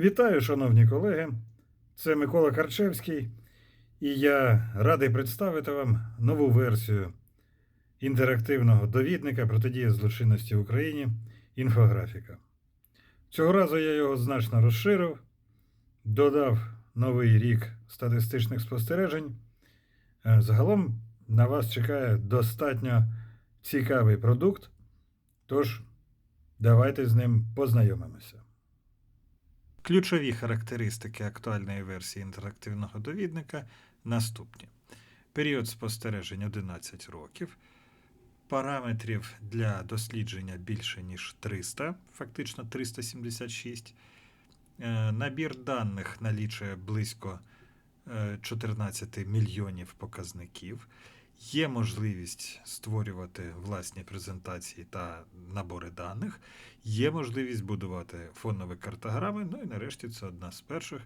Вітаю, шановні колеги. Це Микола Карчевський, і я радий представити вам нову версію інтерактивного довідника протидії злочинності в Україні інфографіка. Цього разу я його значно розширив, додав новий рік статистичних спостережень. Е, Загалом на вас чекає достатньо цікавий продукт, тож давайте з ним познайомимося. Ключові характеристики актуальної версії інтерактивного довідника наступні: період спостережень 11 років, параметрів для дослідження більше ніж 300, фактично 376. Е, Набір даних налічує близько е, 14 мільйонів показників. Є можливість створювати власні презентації та набори даних, є можливість будувати фонові картограми. Ну і нарешті це одна з перших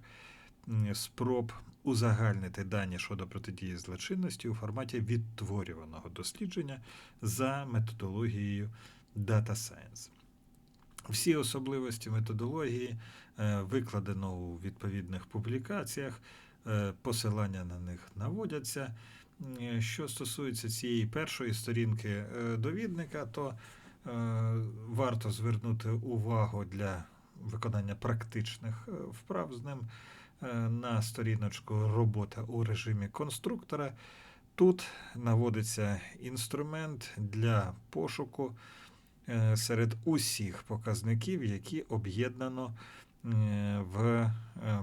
спроб узагальнити дані щодо протидії злочинності у форматі відтворюваного дослідження за методологією Data Science. Всі особливості методології е, викладено у відповідних публікаціях, е, посилання на них наводяться. Е, Що стосується цієї першої сторінки е, довідника, то е, варто звернути увагу для виконання практичних вправ з ним на сторіночку робота у режимі конструктора. Тут наводиться інструмент для пошуку серед усіх показників, які об'єднано в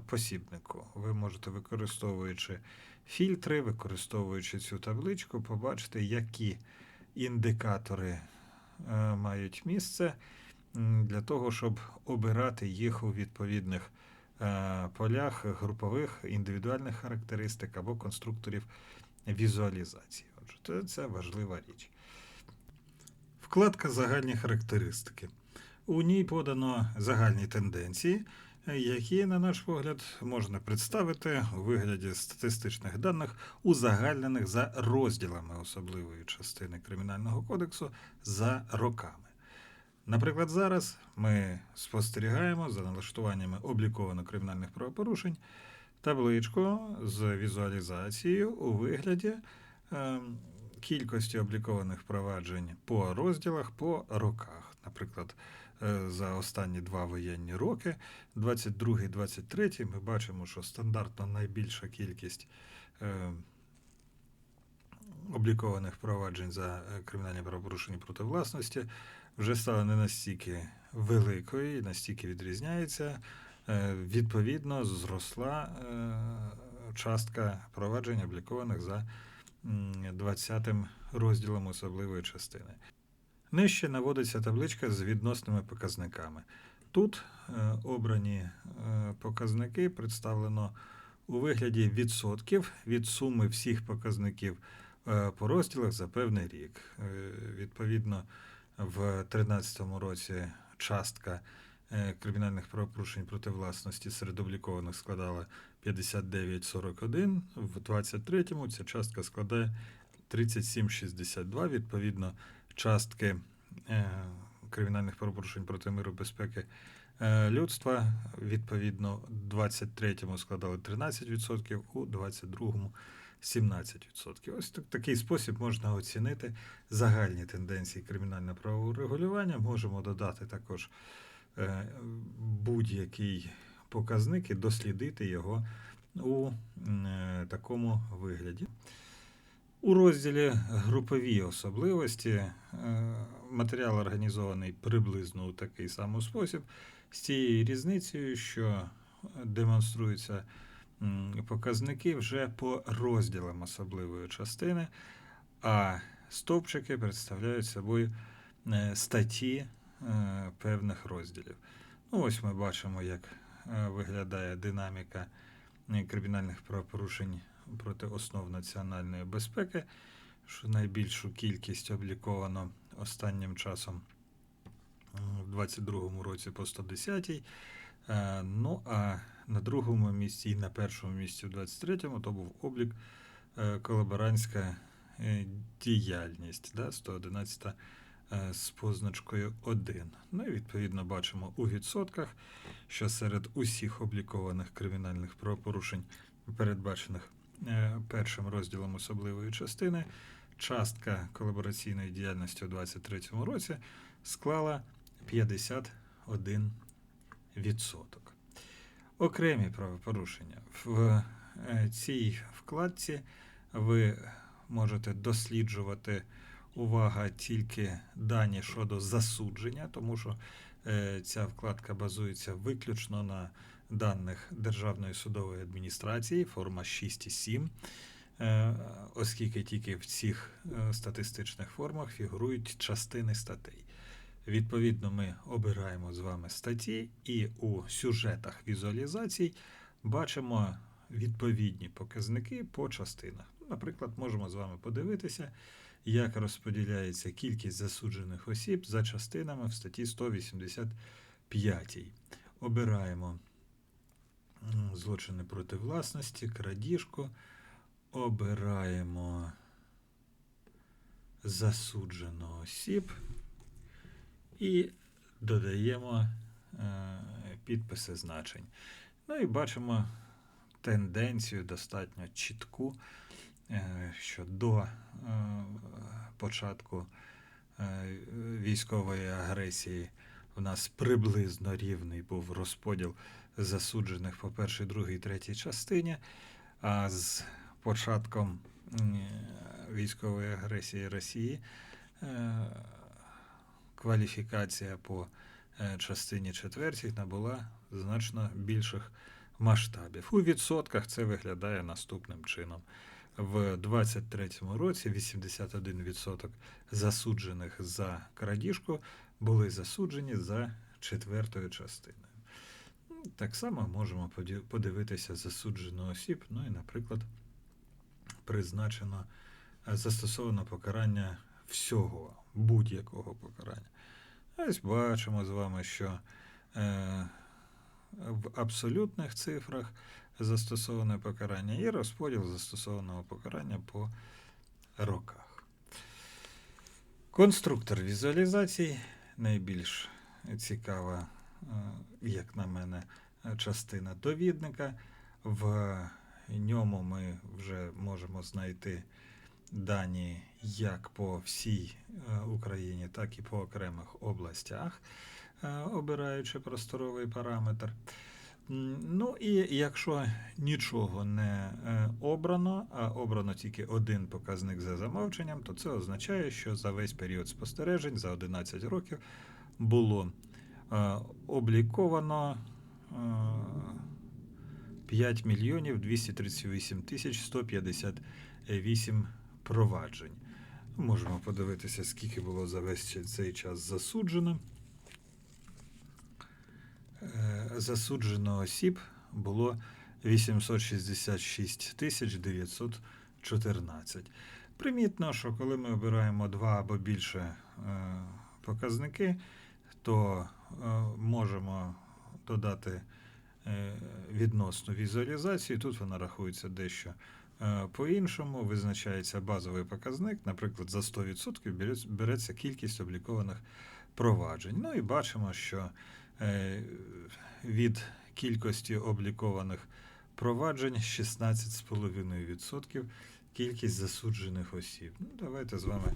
посібнику. Ви можете, використовуючи фільтри, використовуючи цю табличку, побачити, які індикатори е, мають місце для того, щоб обирати їх у відповідних е, полях групових індивідуальних характеристик або конструкторів візуалізації. Отже, це, важлива річ. Вкладка Загальні характеристики. У ній подано загальні тенденції, які, на наш погляд, можна представити у вигляді статистичних даних, узагальнених за розділами особливої частини Кримінального кодексу за роками. Наприклад, зараз ми спостерігаємо за налаштуваннями обліковано кримінальних правопорушень табличку з візуалізацією у вигляді ем, кількості облікованих проваджень по розділах по роках. Наприклад, е, за останні два воєнні роки, 22-23, ми бачимо, що стандартно найбільша кількість е, облікованих проваджень за е, кримінальні правопорушення проти власності вже стала не настільки великою і настільки відрізняється. Е, Відповідно, зросла е, частка проваджень, облікованих за м, 20 розділом особливої частини. Нижче наводиться табличка з відносними показниками. Тут е, обрані е, показники представлено у вигляді відсотків від суми всіх показників е, по розділах за певний рік. Відповідно, в 2013 році частка кримінальних правопорушень проти власності серед облікованих складала 59,41, в 2023 ця частка складає 37,62. Відповідно, частки е, кримінальних правопорушень проти миру безпеки е, людства, відповідно, в 23-му складали 13%, у 22-му 17%. Ось так, такий спосіб можна оцінити загальні тенденції кримінального правового. Можемо додати також е, будь-який показник і дослідити його у такому вигляді. У розділі групові особливості е, матеріал організований приблизно у такий самий спосіб, з цією різницею, що демонструються показники вже по розділам особливої частини, а стовпчики представляють собою е, статті е, певних розділів. Ну, ось ми бачимо, як виглядає динаміка кримінальних правопорушень проти основ національної безпеки, що найбільшу кількість обліковано останнім часом в 22-му році по 110-й. Е, Ну а на другому місці і на першому місці в 23-му то був облік е, колаборантська е, діяльність, да, 111 е, з позначкою 1. Ну і відповідно бачимо у відсотках, що серед усіх облікованих кримінальних правопорушень, передбачених першим розділом особливої частини, частка колабораційної діяльності у 2023 році склала 51 відсоток. Окремі правопорушення. В е, цій вкладці ви можете досліджувати увага тільки дані щодо засудження, тому що е, ця вкладка базується виключно на даних Державної судової адміністрації, форма 6 і 7, е, оскільки тільки в цих е, статистичних формах фігурують частини статей. Відповідно, ми обираємо з вами статті, і у сюжетах візуалізацій бачимо відповідні показники по частинах. Наприклад, можемо з вами подивитися, як розподіляється кількість засуджених осіб за частинами в статті 185. Обираємо злочини проти власності, крадіжку, обираємо засуджено осіб. І додаємо е, підписи значень. Ну і бачимо тенденцію достатньо чітку, е, що до е, початку військової агресії в нас приблизно рівний був розподіл засуджених по першій, другій, третій частині, а з початком військової агресії Росії е, кваліфікація по е, частині четвертій набула значно більших масштабів. У відсотках це виглядає наступним чином. В 23-му році 81% засуджених за крадіжку були засуджені за четвертою частиною. Так само можемо подивитися засуджено осіб, ну і, наприклад, призначено е, застосовано покарання всього, будь-якого покарання. Ось бачимо з вами, що е, в абсолютних цифрах застосоване покарання і розподіл застосованого покарання по роках. Конструктор візуалізацій найбільш цікава, як на мене, частина довідника. В ньому ми вже можемо знайти дані як по всій е, Україні, так і по окремих областях, е, обираючи просторовий параметр. Ну і якщо нічого не е, обрано, а обрано тільки один показник за замовченням, то це означає, що за весь період спостережень, за 11 років, було е, обліковано е, 5 мільйонів 238 тисяч 158 проваджень. Можемо подивитися, скільки було за весь цей час засуджено. Е, Засуджено осіб було 866 тисяч 914. Примітно, що коли ми обираємо два або більше е, показники, то е, можемо додати е, відносну візуалізацію. Тут вона рахується дещо е, по-іншому. Визначається базовий показник, наприклад, за 100% береться- кількість облікованих проваджень. Ну і бачимо, що е, від кількості облікованих проваджень 16,5% кількість засуджених осіб. Ну, давайте з вами е,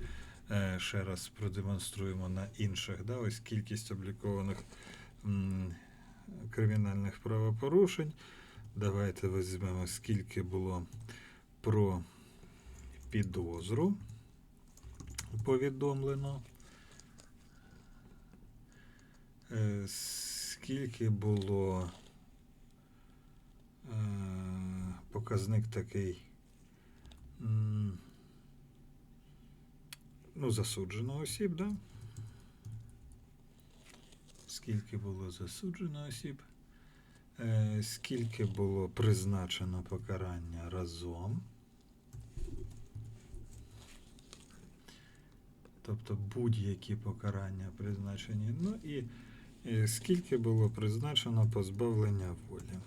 ще раз продемонструємо на інших. Да, ось кількість облікованих кримінальних правопорушень. Давайте візьмемо, скільки було про підозру повідомлено. Е, Скільки було е, показник такий. Ну, засуджено осіб, да? Скільки було засуджено осіб? Е, Скільки було призначено покарання разом? Тобто будь-які покарання призначені. Ну і е, скільки було призначено позбавлення волі?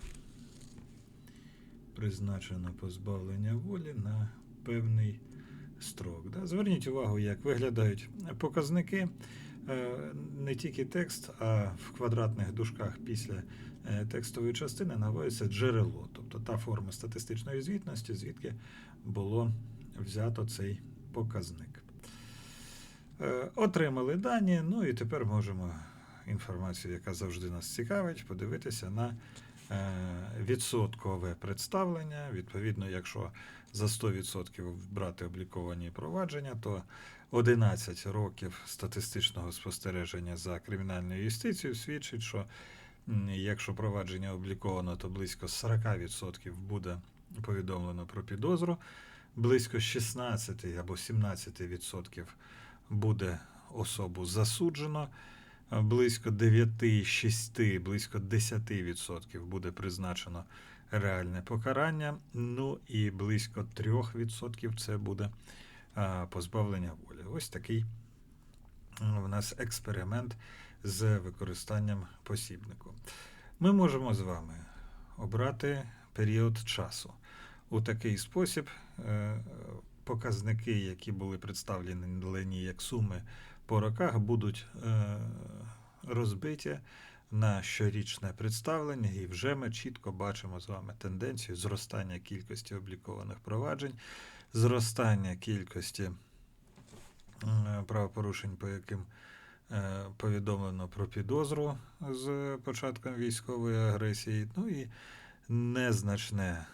Призначено позбавлення волі на певний строк. Да? Зверніть увагу, як виглядають показники. Е, Не тільки текст, а в квадратних дужках після е, текстової частини наводиться джерело, тобто та форма статистичної звітності, звідки було взято цей показник. Е, Отримали дані, ну і тепер можемо інформацію, яка завжди нас цікавить, подивитися на відсоткове представлення. Відповідно, якщо за 100% брати обліковані провадження, то 11 років статистичного спостереження за кримінальною юстицією свідчить, що якщо провадження обліковано, то близько 40% буде повідомлено про підозру, близько 16 або 17% буде особу засуджено, близько 9-6, близько 10% буде призначено реальне покарання. Ну і близько 3% це буде позбавлення волі. Ось такий в нас експеримент з використанням посібнику. Ми можемо з вами обрати період часу. У такий спосіб е, показники, які були представлені як суми по роках, будуть е, розбиті на щорічне представлення, і вже ми чітко бачимо з вами тенденцію зростання кількості облікованих проваджень, зростання кількості е, правопорушень, по яким е, повідомлено про підозру з початком військової агресії, ну і незначне,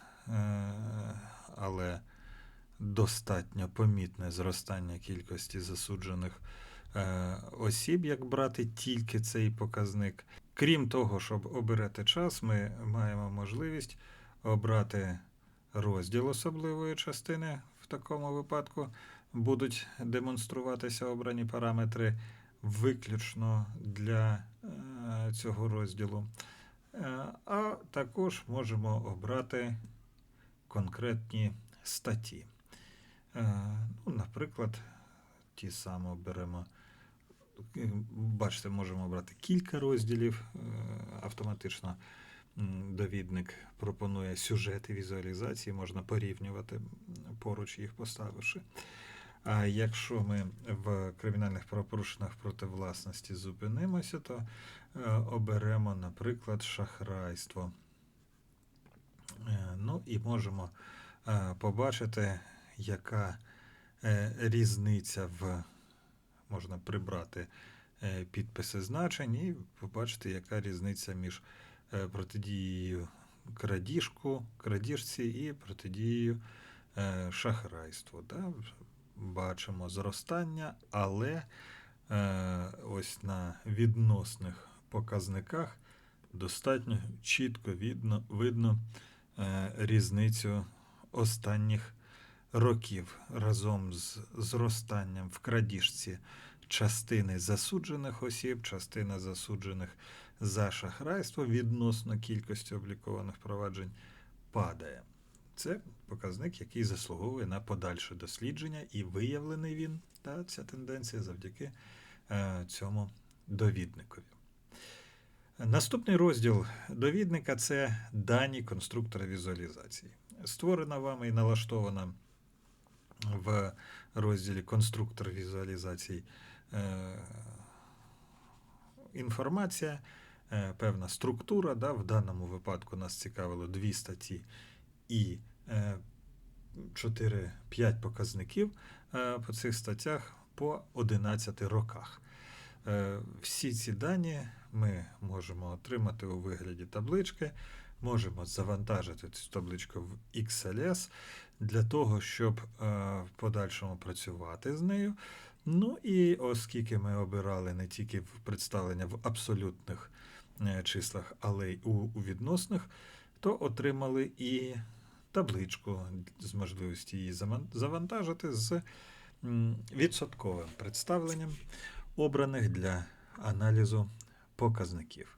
але достатньо помітне зростання кількості засуджених осіб, як брати тільки цей показник. Крім того, щоб обирати час, ми маємо можливість обрати розділ особливої частини. В такому випадку будуть демонструватися обрані параметри виключно для е, цього розділу. Е, А також можемо обрати конкретні статті. Е, Ну, наприклад, ті саме беремо. Бачите, можемо обрати кілька розділів е, автоматично. Довідник пропонує сюжети візуалізації, можна порівнювати поруч їх поставивши. А якщо ми в кримінальних правопорушеннях проти власності зупинимося, то е, оберемо, наприклад, шахрайство. Е, Ну і можемо побачити, яка різниця в можна прибрати е, підписи значень і побачити, яка різниця між е, протидією крадіжку, крадіжці і протидією е, шахрайству. Да? Бачимо зростання, але ось на відносних показниках достатньо чітко видно, видно різницю останніх років разом з зростанням в крадіжці частини засуджених осіб, частина засуджених за шахрайство відносно кількості облікованих проваджень падає. Це показник, який заслуговує на подальше дослідження, і виявлений він, та ця тенденція завдяки е, цьому довідникові. Наступний розділ довідника це дані конструктора візуалізації. Створена вами і налаштована в розділі конструктор візуалізації е, інформація, е, певна структура. Да? В даному випадку нас цікавило дві статті і 4-5 показників по цих статтях по 11 роках. Всі ці дані ми можемо отримати у вигляді таблички, можемо завантажити цю табличку в XLS для того, щоб е, в подальшому працювати з нею. Ну і оскільки ми обирали не тільки представлення в абсолютних е, числах, але й у, відносних, то отримали і табличку з можливості її завантажити з відсотковим представленням обраних для аналізу показників.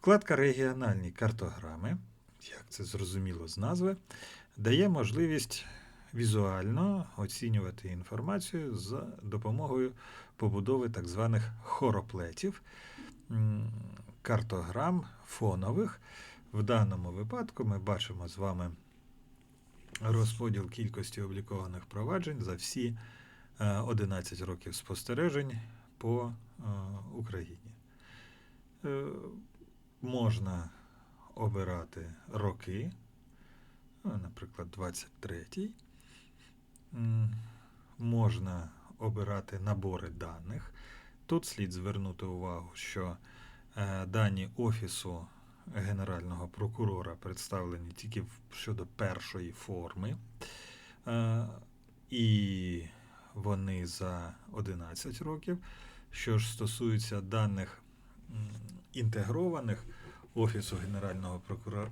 Вкладка Регіональні картограми, як це зрозуміло з назви, дає можливість візуально оцінювати інформацію за допомогою побудови так званих хороплетів, картограм фонових. В даному випадку ми бачимо з вами розподіл кількості облікованих проваджень за всі е, 11 років спостережень по е, Україні. Можна обирати роки, ну, наприклад, 23-й. Можна обирати набори даних. Тут слід звернути увагу, що е, дані Офісу Генерального прокурора представлені тільки щодо першої форми, е, і вони за 11 років. Що ж стосується даних інтегрованих Офісу Генерального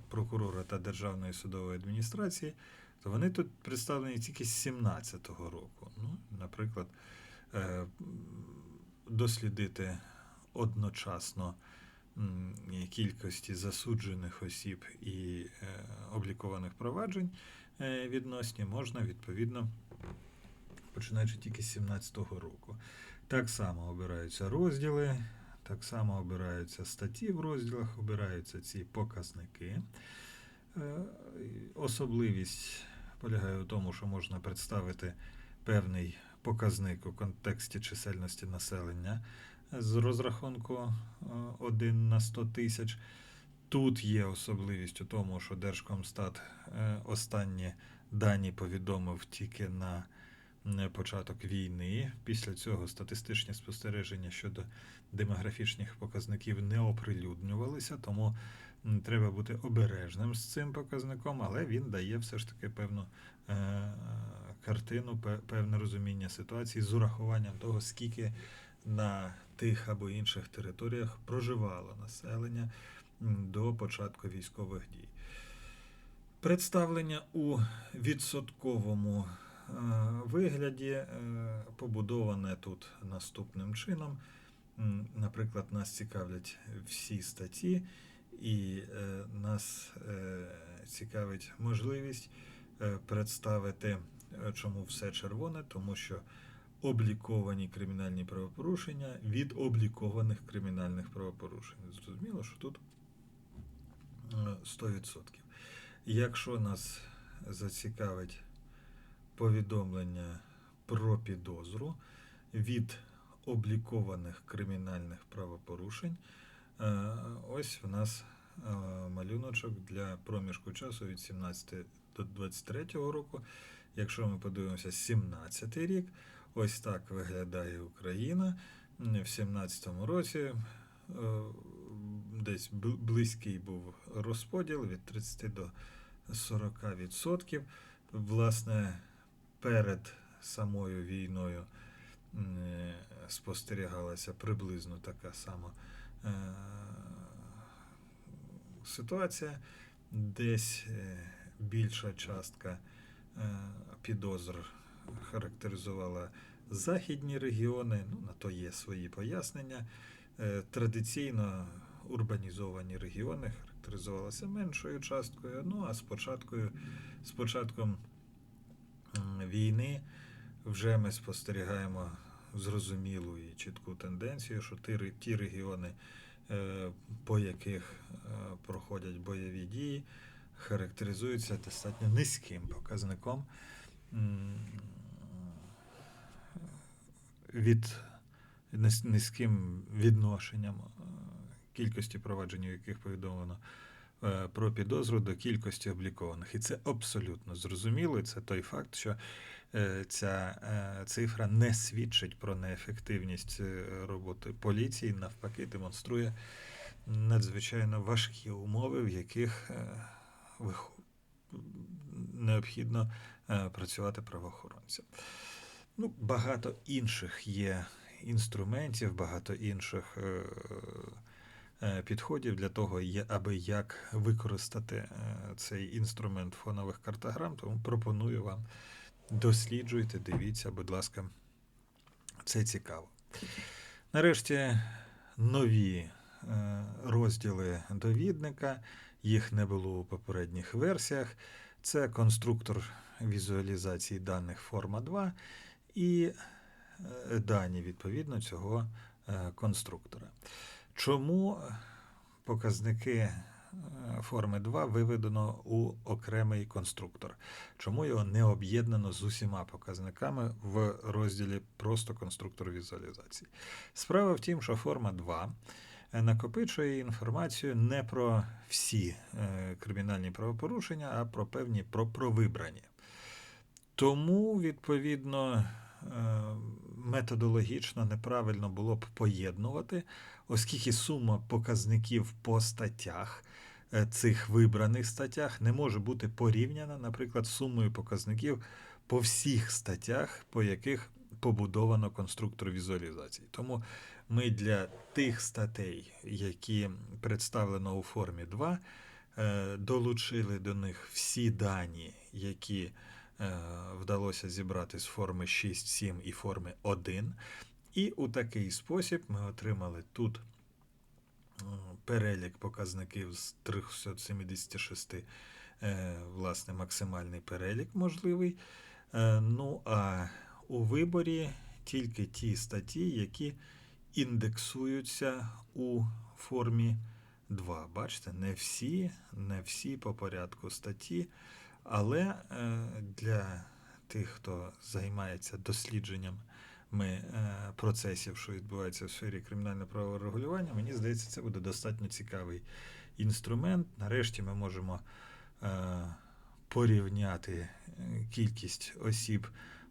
прокурора, та Державної судової адміністрації, то вони тут представлені тільки з 17-го року. Ну, наприклад, е, дослідити одночасно кількості засуджених осіб і е, облікованих проваджень е, відносні можна відповідно починаючи тільки з 17-го року. Так само обираються розділи, так само обираються статті в розділах, обираються ці показники. Е, Особливість полягає у тому, що можна представити певний показник у контексті чисельності населення з розрахунку 1 на 100 тисяч. Тут є особливість у тому, що Держкомстат е, останні дані повідомив тільки на е, початок війни. Після цього статистичні спостереження щодо демографічних показників не оприлюднювалися, тому треба бути обережним з цим показником, але він дає все ж таки певну е, картину, пе- певне розуміння ситуації з урахуванням того, скільки на тих або інших територіях проживало населення до початку військових дій. Представлення у відсотковому вигляді е, побудоване тут наступним чином. Наприклад, нас цікавлять всі статті, і е, нас е, цікавить можливість е, представити, е, чому все червоне, тому що обліковані кримінальні правопорушення від облікованих кримінальних правопорушень. Зрозуміло, що тут е, 100%. Якщо нас зацікавить повідомлення про підозру від облікованих кримінальних правопорушень, е, ось в нас е, малюночок для проміжку часу від 17 до 23 року. Якщо ми подивимося 17 рік, ось так виглядає Україна. В 17 році е, десь близький був розподіл від 30 до 40%. Власне, перед самою війною е, спостерігалася приблизно така сама е, ситуація. Десь е, більша частка підозр характеризувала західні регіони, ну, на то є свої пояснення. Традиційно урбанізовані регіони характеризувалися меншою часткою. Ну а з, початкою, початком війни вже ми спостерігаємо зрозумілу і чітку тенденцію, що ті, регіони, е, по яких е, проходять бойові дії, характеризуються достатньо низьким показником від низьким відношенням е, кількості проваджень, яких повідомлено про підозру до кількості облікованих. І це абсолютно зрозуміло. І це той факт, що е, ця е, цифра не свідчить про неефективність е, роботи поліції, навпаки, демонструє надзвичайно важкі умови, в яких е, необхідно е, працювати правоохоронцям. Ну, багато інших є інструментів, багато інших е, е, підходів для того, аби як використати е, цей інструмент фонових картограм. Тому пропоную вам досліджуйте, дивіться, будь ласка, це цікаво. Нарешті нові е, розділи довідника, їх не було у попередніх версіях. Це конструктор візуалізації даних форма 2 і е, дані відповідно цього е, конструктора. Чому показники е, форми 2 виведено у окремий конструктор. Чому його не об'єднано з усіма показниками в розділі просто конструктор візуалізації? Справа в тім, що форма 2 е, накопичує інформацію не про всі е, кримінальні правопорушення, а про певні про, про вибрані. Тому, відповідно, методологічно неправильно було б поєднувати, оскільки сума показників по статтях е, цих вибраних статтях не може бути порівняна, наприклад, сумою показників по всіх статтях, по яких побудовано конструктор візуалізації. Тому ми для тих статей, які представлено у формі 2, е, долучили до них всі дані, які е, вдалося зібрати з форми 6, 7 і форми 1. І у такий спосіб ми отримали тут е, перелік показників з 376, е, власне, максимальний перелік можливий. Е, Ну а у виборі тільки ті статті, які індексуються у формі 2. Бачите, не всі, не всі по порядку статті, але е, для тих, хто займається дослідженням е, процесів, що відбуваються в сфері кримінального правового регулювання, мені здається, це буде достатньо цікавий інструмент. Нарешті ми можемо е, порівняти кількість осіб,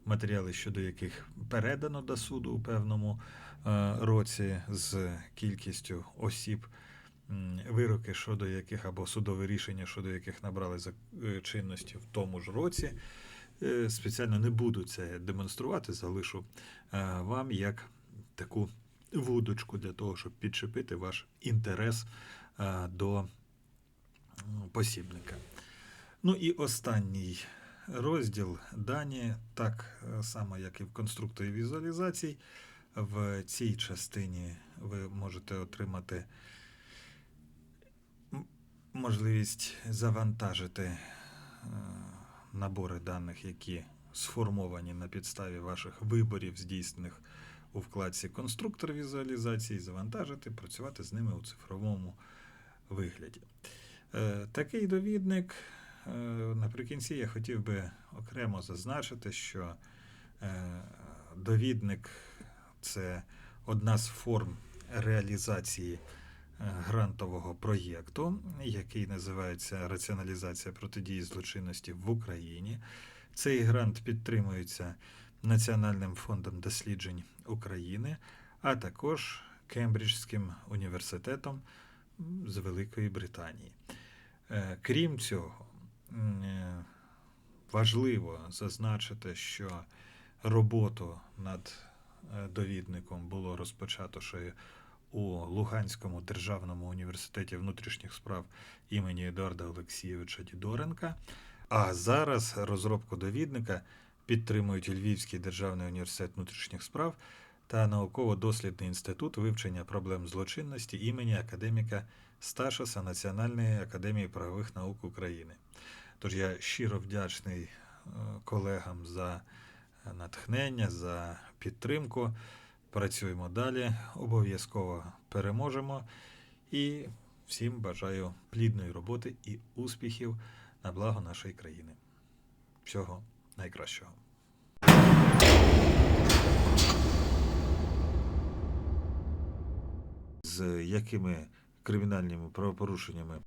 матеріали щодо яких передано до суду у певному році, з кількістю осіб, вироки щодо яких або судове рішення щодо яких набрали за- е, чинності в тому ж році. Е, Спеціально не буду це демонструвати, залишу е, вам як таку вудочку для того, щоб підчепити ваш інтерес до посібника. Ну і останній розділ дані, так само, як і в конструкторі візуалізацій. В цій частині ви можете отримати можливість завантажити е, набори даних, які сформовані на підставі ваших виборів, здійснених у вкладці конструктор візуалізації, завантажити, працювати з ними у цифровому вигляді. Е, Такий довідник. е, Наприкінці я хотів би окремо зазначити, що довідник це одна з форм реалізації грантового проєкту, який називається Раціоналізація протидії злочинності в Україні. Цей грант підтримується Національним фондом досліджень України, а також Кембриджським університетом з Великої Британії. Е, Крім цього, е, важливо зазначити, що роботу над е, довідником було розпочато ще у Луганському державному університеті внутрішніх справ імені Едуарда Олексійовича Дідоренка. А зараз розробку довідника підтримують Львівський державний університет внутрішніх справ та науково-дослідний інститут вивчення проблем злочинності імені академіка Сташаса Національної академії правових наук України. Тож я щиро вдячний е, колегам за натхнення, за підтримку. Працюємо далі, обов'язково переможемо. І всім бажаю плідної роботи і успіхів на благо нашої країни. Всього найкращого. З якими кримінальними правопорушеннями